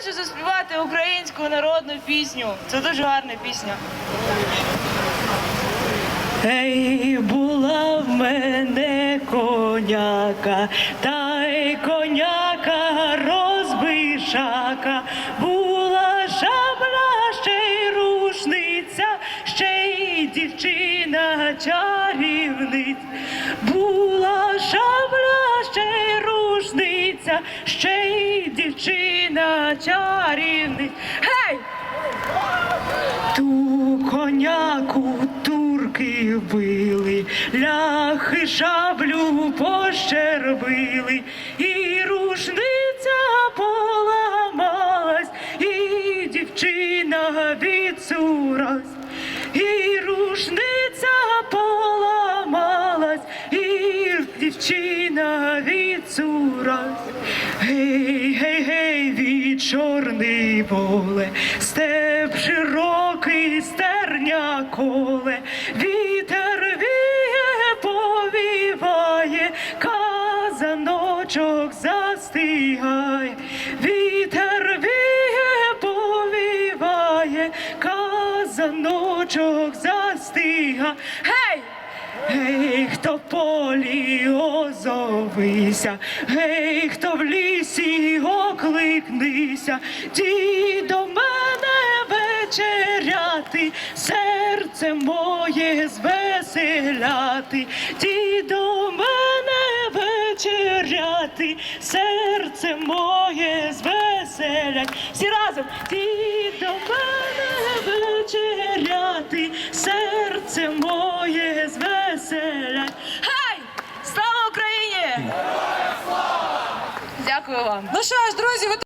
хочу заспівати українську народну пісню. Це дуже гарна пісня. Ей, була в мене коняка, та й коняка розбишака, була шабля, ще й рушниця, ще й дівчина чарівниць, була дівчина чарівниць. Гей! Ту коняку турки вбили, ляхи шаблю пощербили, і рушниця поламалась, і дівчина відсурась, і рушниця дівчина відсурась. Гей, гей, гей, від чорний поле, степ широкий стерня коле, вітер віє, повіває, казаночок застигає, вітер віє, повіває, казаночок застигає. Гей! Гей, хто полі озовися, гей, хто в лісі окликнися, ті до мене вечеряти, серце моє звеселяти, ті до мене вечеряти, серце моє звеселять. Всі разом ті до мене звеселять. Хай! Слава Україні! Дякую вам. Ну що ж, друзі, ви